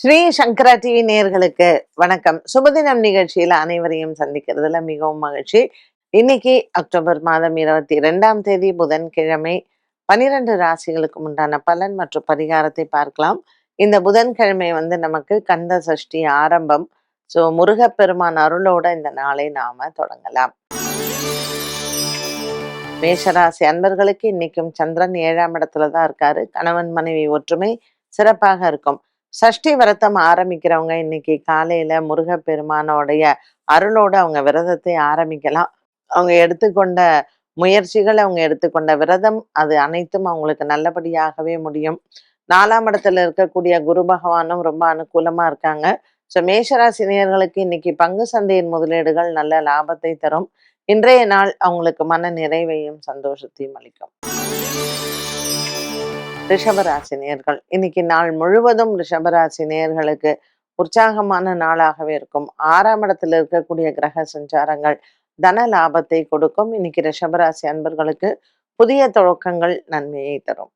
ஸ்ரீ சங்கரா TV நேர்களுக்கு வணக்கம். சுபதினம் நிகழ்ச்சியில அனைவரையும் சந்திக்கிறதுல மிகவும் மகிழ்ச்சி. இன்னைக்கு அக்டோபர் மாதம் இருபத்தி இரண்டாம் தேதி புதன்கிழமை பனிரெண்டு ராசிகளுக்கு உண்டான பலன் மற்றும் பரிகாரத்தை பார்க்கலாம். இந்த புதன்கிழமை வந்து நமக்கு கந்த சஷ்டி ஆரம்பம். ஸோ முருகப்பெருமான் அருளோட இந்த நாளை நாம தொடங்கலாம். மேஷராசி அன்பர்களுக்கு இன்னைக்கும் சந்திரன் ஏழாம் இடத்துல தான் இருக்காரு. கணவன் மனைவி ஒற்றுமை சிறப்பாக இருக்கும். சஷ்டி விரதம் ஆரம்பிக்கிறவங்க இன்னைக்கு காலையில முருகப்பெருமானோடைய அருளோட அவங்க விரதத்தை ஆரம்பிக்கலாம். அவங்க எடுத்துக்கொண்ட முயற்சிகள் அவங்க எடுத்துக்கொண்ட விரதம் அது அனைத்தும் அவங்களுக்கு நல்லபடியாகவே முடியும். நாலாம் இடத்துல இருக்கக்கூடிய குரு பகவானும் ரொம்ப அனுகூலமா இருக்காங்க. ஸோ மேஷராசினியர்களுக்கு இன்னைக்கு பங்கு சந்தையின் முதலீடுகள் நல்ல லாபத்தை தரும். இன்றைய நாள் அவங்களுக்கு மன நிறைவையும் சந்தோஷத்தையும் அளிக்கும். ரிஷபராசி நேர்கள். இன்னைக்கு நாள் முழுவதும் ரிஷபராசி நேர்களுக்கு உற்சாகமான நாளாகவே இருக்கும். ஆறாம் இடத்துல இருக்கக்கூடிய கிரக சஞ்சாரங்கள் தன லாபத்தை கொடுக்கும். இன்னைக்கு ரிஷபராசி அன்பர்களுக்கு புதிய தொடக்கங்கள் நன்மையை தரும்.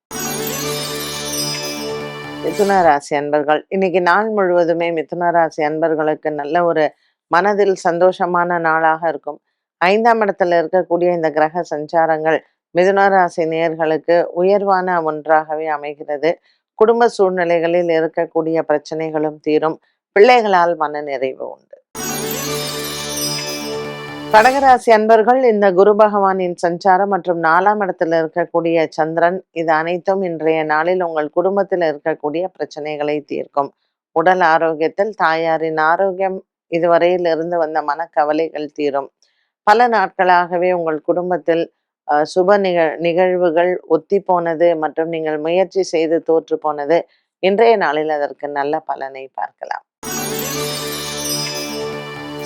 மிதுன ராசி அன்பர்கள். இன்னைக்கு நாள் முழுவதுமே மிதுன ராசி அன்பர்களுக்கு நல்ல ஒரு மனதில் சந்தோஷமான நாளாக இருக்கும். ஐந்தாம் இடத்துல இருக்கக்கூடிய இந்த கிரக சஞ்சாரங்கள் மிதுன ராசி உயர்வான ஒன்றாகவே அமைகிறது. குடும்ப சூழ்நிலைகளில் இருக்கக்கூடிய பிரச்சனைகளும் தீரும். பிள்ளைகளால் மன நிறைவு உண்டு. கடகராசி அன்பர்கள் இந்த குரு பகவானின் சஞ்சாரம் மற்றும் நாலாம் இடத்துல இருக்கக்கூடிய சந்திரன் இது அனைத்தும் இன்றைய நாளில் உங்கள் குடும்பத்தில் இருக்கக்கூடிய பிரச்சனைகளை தீர்க்கும். உடல் ஆரோக்கியத்தில் தாயாரின் ஆரோக்கியம் இதுவரையில் இருந்து வந்த மனக்கவலைகள் தீரும். பல நாட்களாகவே உங்கள் குடும்பத்தில் சுப நிகழ் நிகழ்வுகள் ஒத்தி போனது மற்றும் நீங்கள் முயற்சி செய்து தோற்று போனது இன்றைய நாளில் அதற்கு நல்ல பலனை பார்க்கலாம்.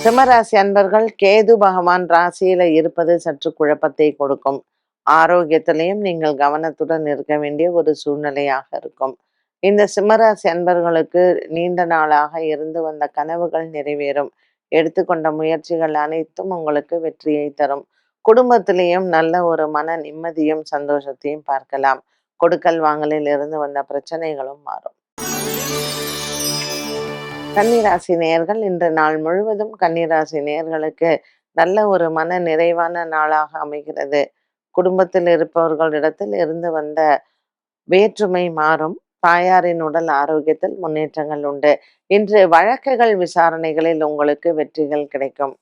சிம்மராசி அன்பர்கள் கேது பகவான் ராசியில இருப்பது சற்று குழப்பத்தை கொடுக்கும். ஆரோக்கியத்திலையும் நீங்கள் கவனத்துடன் இருக்க வேண்டிய ஒரு சூழ்நிலையாக இருக்கும். இந்த சிம்மராசி அன்பர்களுக்கு நீண்ட நாளாக இருந்து வந்த கனவுகள் நிறைவேறும். எடுத்துக்கொண்ட முயற்சிகள் அனைத்தும் உங்களுக்கு வெற்றியை தரும். குடும்பத்திலேயும் நல்ல ஒரு மன நிம்மதியும் சந்தோஷத்தையும் பார்க்கலாம். கொடுக்கல் வாங்கலில் இருந்து வந்த பிரச்சனைகளும் மாறும். கன்னிராசி நேர்கள் இன்று நாள் முழுவதும் கன்னிராசி நேர்களுக்கு நல்ல ஒரு மன நிறைவான நாளாக அமைகிறது. குடும்பத்தில் இருப்பவர்களிடத்தில் இருந்து வந்த வேற்றுமை மாறும். தாயாரின் உடல் ஆரோக்கியத்தில் முன்னேற்றங்கள் உண்டு. இன்று வழக்குகள் விசாரணைகளில் உங்களுக்கு வெற்றிகள் கிடைக்கும்.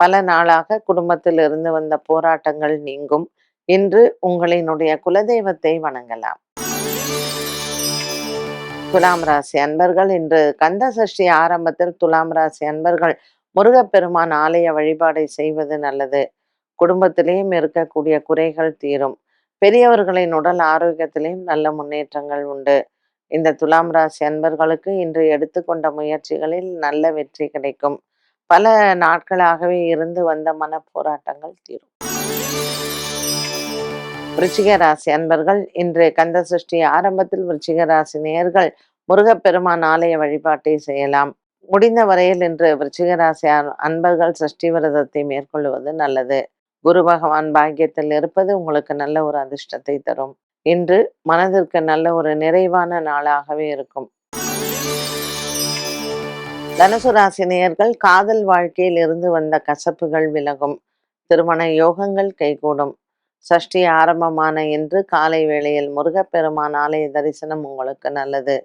பல நாளாக குடும்பத்தில் இருந்து வந்த போராட்டங்கள் நீங்கும். இன்று உங்களினுடைய குலதெய்வத்தை வணங்கலாம். துலாம் ராசி அன்பர்கள் இன்று கந்த சஷ்டி ஆரம்பத்தில் துலாம் ராசி அன்பர்கள் முருகப்பெருமான் ஆலய வழிபாடை செய்வது நல்லது. குடும்பத்திலேயும் இருக்கக்கூடிய குறைகள் தீரும். பெரியவர்களின் உடல் ஆரோக்கியத்திலேயும் நல்ல முன்னேற்றங்கள் உண்டு. இந்த துலாம் ராசி அன்பர்களுக்கு இன்று எடுத்துக்கொண்ட முயற்சிகளில் நல்ல வெற்றி கிடைக்கும். பல நாட்களாகவே இருந்து வந்த மன போராட்டங்கள் தீரும். விருச்சிக ராசி அன்பர்கள் இன்று கந்த சஷ்டி ஆரம்பத்தில் விருச்சிக ராசி நேயர்கள் முருகப்பெருமான் ஆலய வழிபாட்டை செய்யலாம். முடிந்த வரையில் இன்று விருச்சிக ராசி அன்பர்கள் சஷ்டி விரதத்தை மேற்கொள்வது நல்லது. குரு பகவான் பாக்கியத்தில் இருப்பது உங்களுக்கு நல்ல ஒரு அதிர்ஷ்டத்தை தரும். இன்று மனதிற்கு நல்ல ஒரு நிறைவான நாளாகவே இருக்கும். தனுசு ராசி நேயர்கள் காதல் வாழ்க்கையில் இருந்து வந்த கசப்புகள் விலகும். திருமண யோகங்கள் கைகூடும். சஷ்டி ஆரம்பமான இன்று காலை வேளையில் முருகப்பெருமான் ஆலய தரிசனம் உங்களுக்கு நல்லது.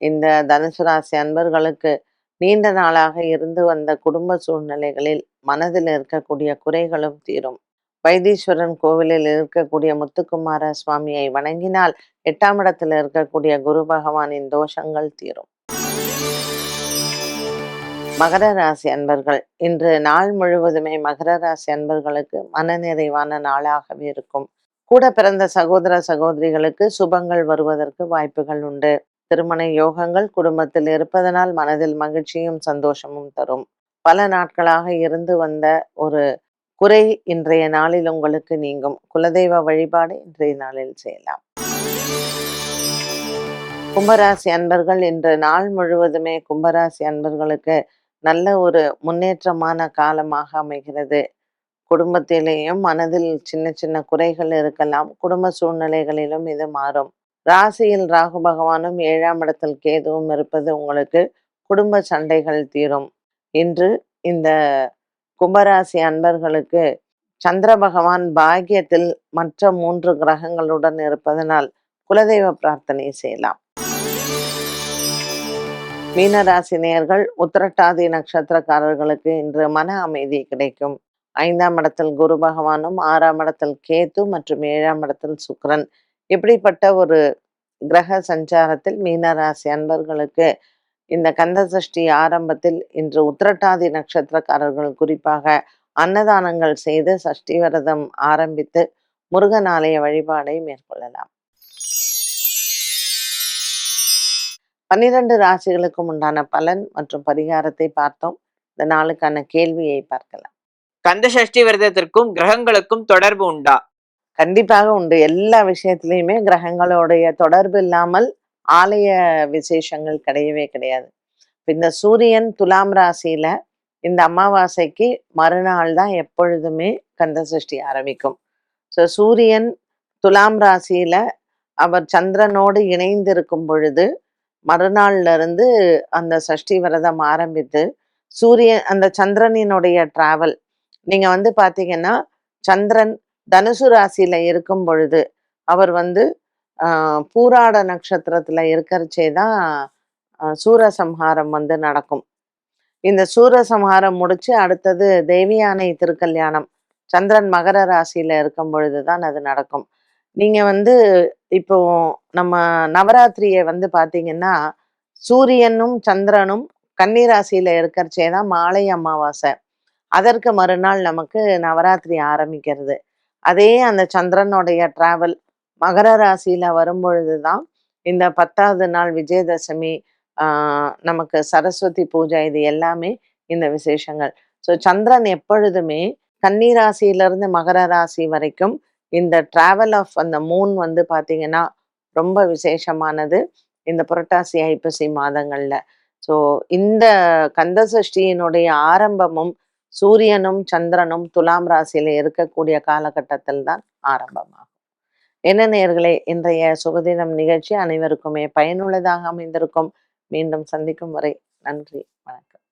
இந்த தனுசு ராசி அன்பர்களுக்கு நீண்ட நாளாக இருந்து வந்த குடும்ப சூழ்நிலைகளில் மனதில் இருக்கக்கூடிய குறைகளும் தீரும். வைத்தீஸ்வரன் கோவிலில் இருக்கக்கூடிய முத்துக்குமார சுவாமியை வணங்கினால் எட்டாம் இடத்தில் இருக்கக்கூடிய குரு பகவானின் தோஷங்கள் தீரும். மகர ராசி அன்பர்கள் இன்று நாள் முழுவதுமே மகர ராசி அன்பர்களுக்கு மனநிறைவான நாளாகவே இருக்கும். கூட பிறந்த சகோதர சகோதரிகளுக்கு சுபங்கள் வருவதற்கு வாய்ப்புகள் உண்டு. திருமண யோகங்கள் குடும்பத்தில் இருப்பதனால் மனதில் மகிழ்ச்சியும் சந்தோஷமும் தரும். பல நாட்களாக இருந்து வந்த ஒரு குறை இன்றைய நாளில் உங்களுக்கு நீங்கும். குலதெய்வ வழிபாடு இன்றைய நாளில் செய்யலாம். கும்பராசி அன்பர்கள் இன்று நாள் முழுவதுமே கும்பராசி அன்பர்களுக்கு நல்ல ஒரு முன்னேற்றமான காலமாக அமைகிறது. குடும்பத்திலேயும் மனதில் சின்ன சின்ன குறைகள் இருக்கலாம். குடும்ப சூழ்நிலைகளிலும் இது மாறும். ராசியில் ராகு பகவானும் ஏழாம் இடத்தில் கேதுவும் இருப்பது உங்களுக்கு குடும்ப சண்டைகள் தீரும். இன்று இந்த கும்பராசி அன்பர்களுக்கு சந்திர பகவான் பாக்கியத்தில் மற்ற மூன்று கிரகங்களுடன் இருப்பதனால் குலதெய்வ பிரார்த்தனை செய்யலாம். மீனராசி நேர்கள் உத்திரட்டாதி நட்சத்திரக்காரர்களுக்கு இன்று மன அமைதி கிடைக்கும். ஐந்தாம் இடத்தில் குரு பகவானும் ஆறாம் இடத்தில் கேத்து மற்றும் ஏழாம் இடத்தில் சுக்ரன் இப்படிப்பட்ட ஒரு கிரக சஞ்சாரத்தில் மீனராசி அன்பர்களுக்கு இந்த கந்த சஷ்டி ஆரம்பத்தில் இன்று உத்திரட்டாதி நட்சத்திரக்காரர்கள் குறிப்பாக அன்னதானங்கள் செய்து சஷ்டி விரதம் ஆரம்பித்து முருகன் ஆலய வழிபாடை மேற்கொள்ளலாம். பன்னிரண்டு ராசிகளுக்கும் உண்டான பலன் மற்றும் பரிகாரத்தை பார்த்தோம். இந்த நாளுக்கான கேள்வியை பார்க்கலாம். கந்த சஷ்டி விரதத்திற்கும் கிரகங்களுக்கும் தொடர்பு உண்டா? கண்டிப்பாக உண்டு. எல்லா விஷயத்திலையுமே கிரகங்களுடைய தொடர்பு இல்லாமல் ஆலய விசேஷங்கள் கிடையவே கிடையாது. இந்த சூரியன் துலாம் ராசியில இந்த அமாவாசைக்கு மறுநாள் தான் எப்பொழுதுமே கந்த சஷ்டி ஆரம்பிக்கும். ஸோ சூரியன் துலாம் ராசியில அவர் சந்திரனோடு இணைந்து இருக்கும் பொழுது மறுநாள்ல இருந்து அந்த சஷ்டி விரதம் ஆரம்பித்து சூரியன் அந்த சந்திரனினுடைய டிராவல் நீங்க வந்து பாத்தீங்கன்னா சந்திரன் தனுசு ராசியில இருக்கும் பொழுது அவர் வந்து பூராட நட்சத்திரத்துல இருக்கிறச்சே தான் சூரசம்ஹாரம் வந்து நடக்கும். இந்த சூரசம்ஹாரம் முடிச்சு அடுத்தது தேவியானை திருக்கல்யாணம் சந்திரன் மகர ராசியில இருக்கும் பொழுது தான் அது நடக்கும். நீங்க வந்து இப்போ நம்ம நவராத்திரியை வந்து பார்த்தீங்கன்னா சூரியனும் சந்திரனும் கன்னிராசியில இருக்கிறச்சே தான் மாலை அமாவாசை. அதற்கு மறுநாள் நமக்கு நவராத்திரி ஆரம்பிக்கிறது. அதே அந்த சந்திரனுடைய டிராவல் மகர ராசியில வரும் பொழுதுதான் இந்த பத்தாவது நாள் விஜயதசமி நமக்கு சரஸ்வதி பூஜை இது எல்லாமே இந்த விசேஷங்கள். ஸோ சந்திரன் எப்பொழுதுமே கன்னிராசியிலிருந்து மகர ராசி வரைக்கும் இந்த டிராவல் ஆஃப் அந்த மூன் வந்து பாத்தீங்கன்னா ரொம்ப விசேஷமானது. இந்த புரட்டாசி ஐப்பசி மாதங்கள்ல. ஸோ இந்த கந்த சஷ்டியினுடைய ஆரம்பமும் சூரியனும் சந்திரனும் துலாம் ராசியில இருக்கக்கூடிய காலகட்டத்தில் தான் ஆரம்பமாகும். என்ன நேர்களே இன்றைய சுகதினம் நிகழ்ச்சி அனைவருக்குமே பயனுள்ளதாக அமைந்திருக்கும். மீண்டும் சந்திக்கும் வரை நன்றி வணக்கம்.